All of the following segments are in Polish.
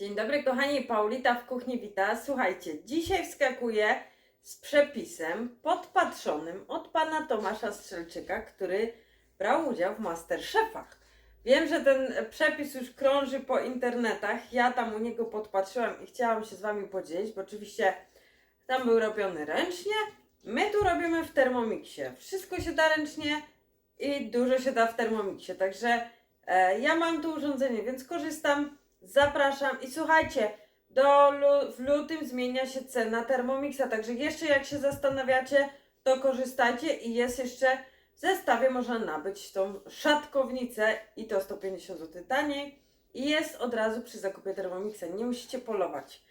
Dzień dobry kochani, Paulita w kuchni wita. Słuchajcie, dzisiaj wskakuję z przepisem podpatrzonym od pana Tomasza Strzelczyka, który brał udział w Masterchefach. Wiem, że ten przepis już krąży po internetach. Ja tam u niego podpatrzyłam i chciałam się z wami podzielić, bo oczywiście tam był robiony ręcznie. My tu robimy w Thermomixie. Wszystko się da ręcznie i dużo się da w Thermomixie. Także e, ja mam tu urządzenie, więc korzystam. Zapraszam i słuchajcie, do w lutym zmienia się cena Thermomixa, także jeszcze jak się zastanawiacie, to korzystajcie i jest jeszcze w zestawie można nabyć tą szatkownicę i to 150 zł taniej i jest od razu przy zakupie Thermomixa, nie musicie polować.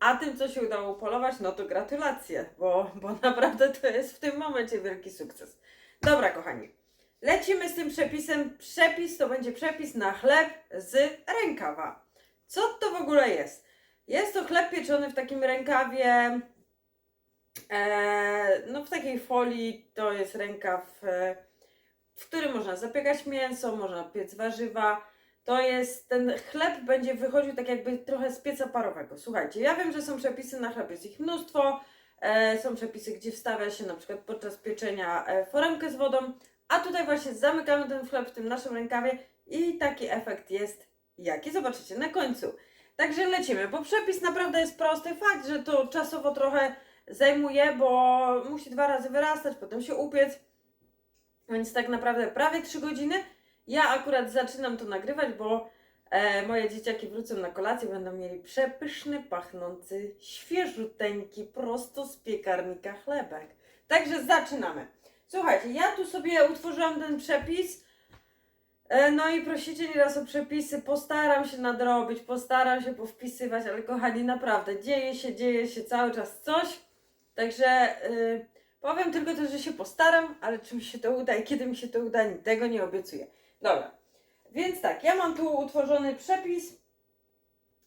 A tym, co się udało polować, no to gratulacje, bo, bo naprawdę to jest w tym momencie wielki sukces. Dobra, kochani, lecimy z tym przepisem. Przepis to będzie przepis na chleb z rękawa. Co to w ogóle jest? Jest to chleb pieczony w takim rękawie, e, no w takiej folii, to jest rękaw, e, w którym można zapiekać mięso, można piec warzywa. To jest, ten chleb będzie wychodził tak jakby trochę z pieca parowego. Słuchajcie, ja wiem, że są przepisy na chleb, jest ich mnóstwo. E, są przepisy, gdzie wstawia się na przykład podczas pieczenia e, foremkę z wodą, a tutaj właśnie zamykamy ten chleb w tym naszym rękawie i taki efekt jest jaki zobaczycie na końcu. Także lecimy, bo przepis naprawdę jest prosty. Fakt, że to czasowo trochę zajmuje, bo musi dwa razy wyrastać, potem się upiec. Więc tak naprawdę prawie 3 godziny. Ja akurat zaczynam to nagrywać, bo e, moje dzieciaki wrócą na kolację, będą mieli przepyszny, pachnący, świeżuteńki, prosto z piekarnika chlebek. Także zaczynamy. Słuchajcie, ja tu sobie utworzyłam ten przepis. E, No i prosicie nieraz o przepisy, postaram się nadrobić, postaram się powpisywać, ale kochani, naprawdę, dzieje się, dzieje się cały czas coś. Także y, powiem tylko też, że się postaram, ale czy mi się to uda i kiedy mi się to uda, tego nie obiecuję. Dobra, więc tak, ja mam tu utworzony przepis.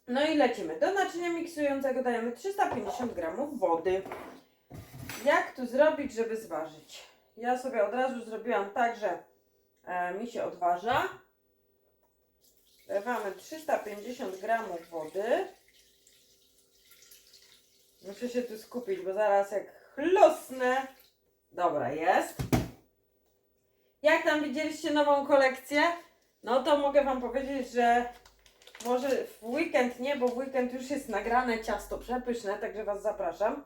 No i lecimy. Do naczynia miksującego dajemy 350 gramów wody. Jak tu zrobić, żeby zważyć? Ja sobie od razu zrobiłam tak, że mi się odważa. Wlewamy 350 gramów wody. Muszę się tu skupić, bo zaraz jak chlosnę. Dobra, jest. Jak tam widzieliście nową kolekcję? No to mogę Wam powiedzieć, że może w weekend nie, bo w weekend już jest nagrane ciasto przepyszne, także Was zapraszam.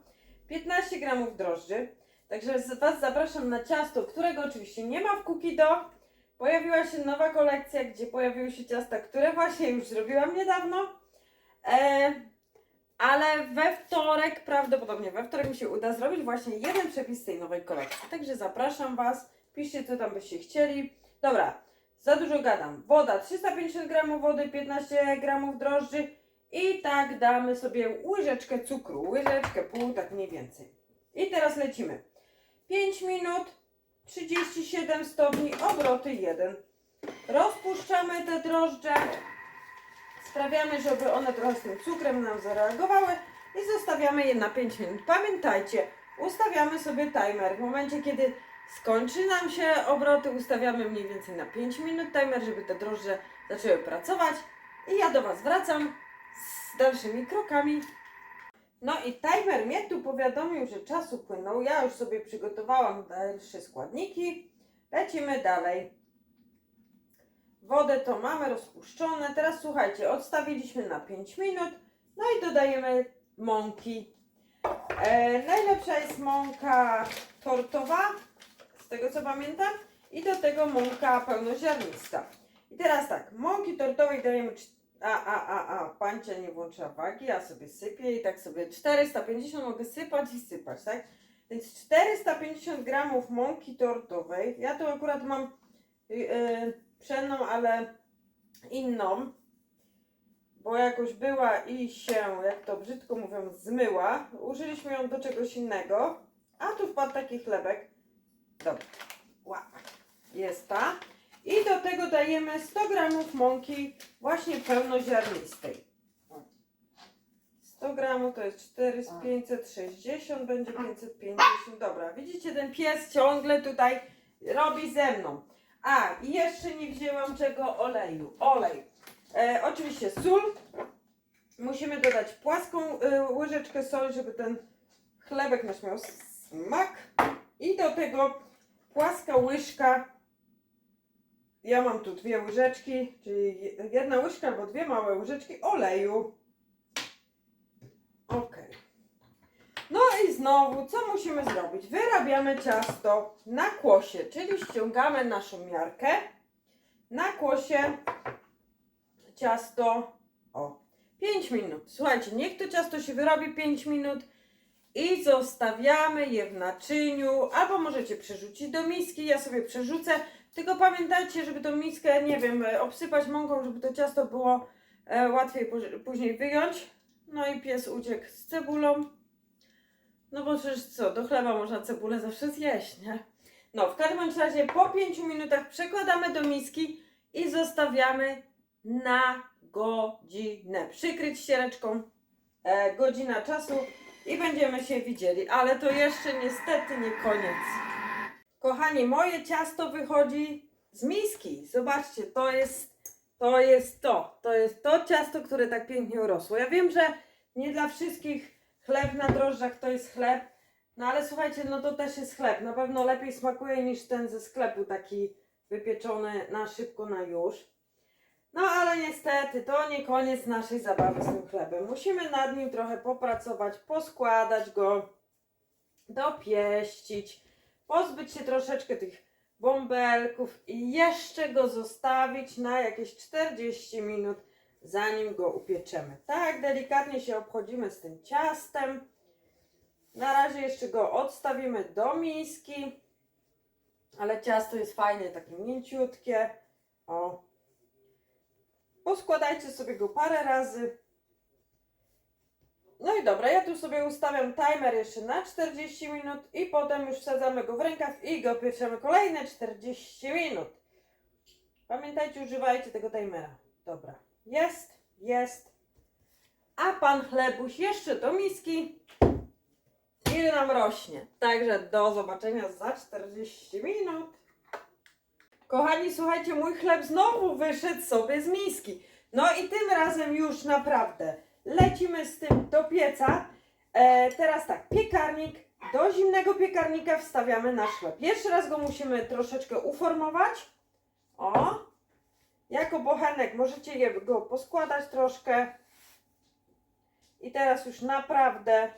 15 gramów drożdży. Także Was zapraszam na ciasto, którego oczywiście nie ma w Kukido. Pojawiła się nowa kolekcja, gdzie pojawiły się ciasta, które właśnie już zrobiłam niedawno. E, ale we wtorek, prawdopodobnie we wtorek mi się uda zrobić właśnie jeden przepis tej nowej kolekcji. Także zapraszam Was. Piszcie, co tam byście chcieli. Dobra, za dużo gadam. Woda, 350 gramów wody, 15 gramów drożdży i tak damy sobie łyżeczkę cukru, łyżeczkę pół, tak mniej więcej. I teraz lecimy. 5 minut, 37 stopni, obroty 1. Rozpuszczamy te drożdże. Sprawiamy, żeby one trochę z tym cukrem nam zareagowały i zostawiamy je na 5 minut. Pamiętajcie, ustawiamy sobie timer. W momencie, kiedy skończy nam się obroty, ustawiamy mniej więcej na 5 minut timer, żeby te drożdże zaczęły pracować. I ja do Was wracam z dalszymi krokami. No i timer mnie tu powiadomił, że czas upłynął. Ja już sobie przygotowałam dalsze składniki. Lecimy dalej. Wodę to mamy rozpuszczone. Teraz słuchajcie, odstawiliśmy na 5 minut. No i dodajemy mąki. E, najlepsza jest mąka tortowa, z tego co pamiętam. I do tego mąka pełnoziarnista. I teraz tak, mąki tortowej dajemy. A, a, a, a, pancia nie włącza wagi, ja sobie sypię i tak sobie 450 mogę sypać i sypać, tak? Więc 450 gramów mąki tortowej. Ja tu akurat mam yy, pszenną, ale inną, bo jakoś była i się, jak to brzydko mówią, zmyła. Użyliśmy ją do czegoś innego, a tu wpadł taki chlebek. Dobra, Ła. jest ta. I do tego dajemy 100 gramów mąki właśnie pełnoziarnistej. O. 100 gramów to jest 4 z 560, będzie 550. Dobra, widzicie, ten pies ciągle tutaj robi ze mną. A, i jeszcze nie wzięłam czego oleju. Olej. E, oczywiście sól. musimy dodać płaską y, łyżeczkę soli, żeby ten chlebek nasz miał smak. I do tego płaska łyżka. Ja mam tu dwie łyżeczki, czyli jedna łyżka albo dwie małe łyżeczki oleju. Ok. No i znowu, co musimy zrobić? Wyrabiamy ciasto na kłosie, czyli ściągamy naszą miarkę. Na kłosie ciasto o 5 minut. Słuchajcie, niech to ciasto się wyrobi 5 minut i zostawiamy je w naczyniu, albo możecie przerzucić do miski, ja sobie przerzucę, tylko pamiętajcie, żeby tą miskę, nie wiem, e, obsypać mąką, żeby to ciasto było e, łatwiej póź- później wyjąć. No i pies uciekł z cebulą. No bo przecież co, do chleba można cebulę zawsze zjeść, nie? No, w każdym razie po 5 minutach przekładamy do miski i zostawiamy na godzinę. Przykryć ściereczką e, godzina czasu i będziemy się widzieli. Ale to jeszcze niestety nie koniec. Kochani, moje ciasto wychodzi z miski. Zobaczcie, to jest to. Jest to. To jest to ciasto, które tak pięknie urosło. Ja wiem, że nie dla wszystkich chleb na drożdżach to jest chleb. No ale słuchajcie, no to też jest chleb. Na pewno lepiej smakuje niż ten ze sklepu, taki wypieczony na szybko, na już. No ale niestety to nie koniec naszej zabawy z tym chlebem. Musimy nad nim trochę popracować, poskładać go, dopieścić, pozbyć się troszeczkę tych bąbelków i jeszcze go zostawić na jakieś 40 minut, zanim go upieczemy. Tak delikatnie się obchodzimy z tym ciastem. Na razie jeszcze go odstawimy do miski, ale ciasto jest fajnie, takie mięciutkie. O, Poskładajcie sobie go parę razy. No i dobra, ja tu sobie ustawiam timer jeszcze na 40 minut i potem już wsadzamy go w rękaw i go pieczemy kolejne 40 minut. Pamiętajcie, używajcie tego timera. Dobra, jest, jest. A pan chlebuś jeszcze do miski. Ile nam rośnie? Także do zobaczenia za 40 minut. Kochani, słuchajcie, mój chleb znowu wyszedł sobie z miski. No i tym razem już naprawdę lecimy z tym do pieca. E, teraz tak, piekarnik. Do zimnego piekarnika wstawiamy nasz chleb. Pierwszy raz go musimy troszeczkę uformować. O, jako bochenek możecie go poskładać troszkę. I teraz już naprawdę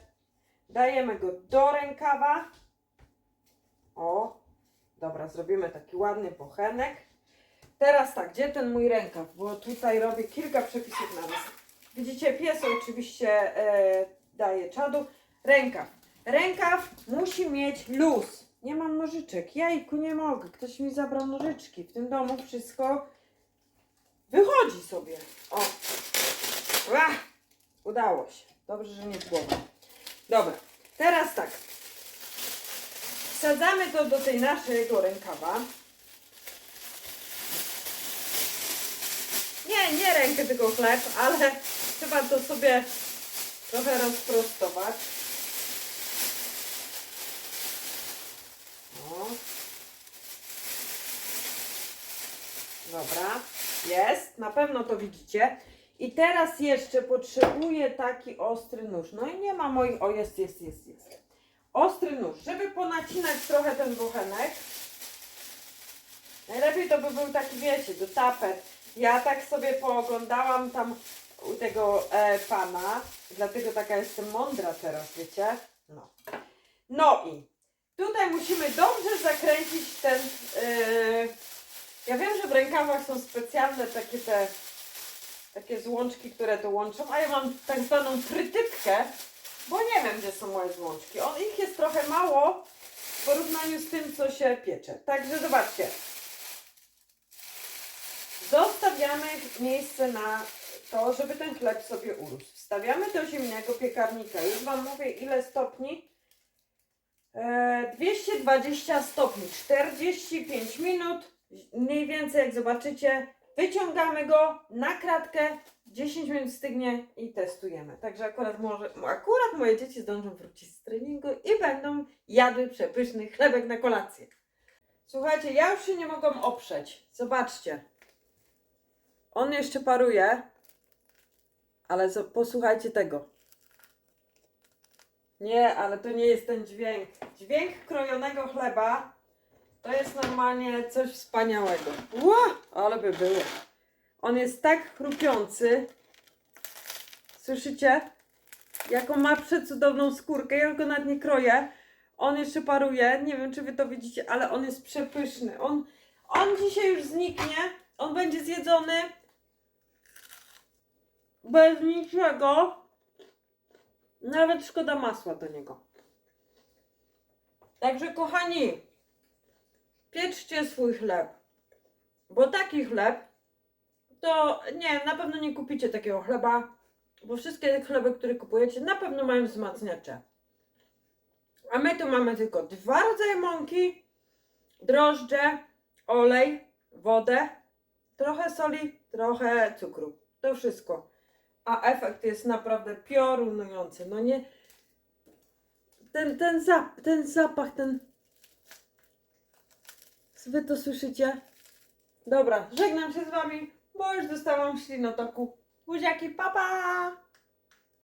dajemy go do rękawa. O, Dobra, zrobimy taki ładny bochenek. Teraz tak, gdzie ten mój rękaw? Bo tutaj robię kilka przepisów na raz. Widzicie, pies oczywiście e, daje czadu. Rękaw. Rękaw musi mieć luz. Nie mam nożyczek. Jajku, nie mogę. Ktoś mi zabrał nożyczki. W tym domu wszystko wychodzi sobie. O. Udało się. Dobrze, że nie w głowę. Dobra, teraz tak. Wsadzamy to do tej naszego rękawa. Nie, nie rękę, tylko chleb, ale trzeba to sobie trochę rozprostować. O. Dobra, jest, na pewno to widzicie. I teraz jeszcze potrzebuję taki ostry nóż. No i nie ma moich. O, jest, jest, jest, jest ostry nóż, żeby ponacinać trochę ten bochenek. Najlepiej to by był taki, wiecie, do tapet. Ja tak sobie pooglądałam tam u tego e, pana, dlatego taka jestem mądra teraz, wiecie? No. No i tutaj musimy dobrze zakręcić ten... E, ja wiem, że w rękawach są specjalne takie te takie złączki, które to łączą, a ja mam tak zwaną frytytkę, bo nie wiem, gdzie są moje złączki. On, ich jest trochę mało w porównaniu z tym, co się piecze. Także zobaczcie. Zostawiamy miejsce na to, żeby ten chleb sobie urósł. Wstawiamy do zimnego piekarnika. Już Wam mówię, ile stopni. E, 220 stopni, 45 minut. Mniej więcej, jak zobaczycie, wyciągamy go na kratkę 10 minut stygnie i testujemy. Także akurat może, akurat moje dzieci zdążą wrócić z treningu i będą jadły przepyszny chlebek na kolację. Słuchajcie, ja już się nie mogę oprzeć. Zobaczcie. On jeszcze paruje, Ale posłuchajcie tego. Nie, ale to nie jest ten dźwięk. Dźwięk krojonego chleba to jest normalnie coś wspaniałego. Ła, ale by było. On jest tak chrupiący. Słyszycie? Jaką ma przecudowną skórkę. Ja go nawet nie kroję. On jeszcze paruje. Nie wiem, czy wy to widzicie, ale on jest przepyszny. On, on dzisiaj już zniknie. On będzie zjedzony bez niczego. Nawet szkoda masła do niego. Także kochani, pieczcie swój chleb. Bo taki chleb to nie, na pewno nie kupicie takiego chleba, bo wszystkie chleby, które kupujecie, na pewno mają wzmacniacze. A my tu mamy tylko dwa rodzaje mąki, drożdże, olej, wodę, trochę soli, trochę cukru. To wszystko. A efekt jest naprawdę piorunujący. No nie. Ten, ten, zap, ten zapach, ten. Wy to słyszycie? Dobra, żegnam się z wami, bo już dostałam ślinotoku. Buziaki, papa! Pa!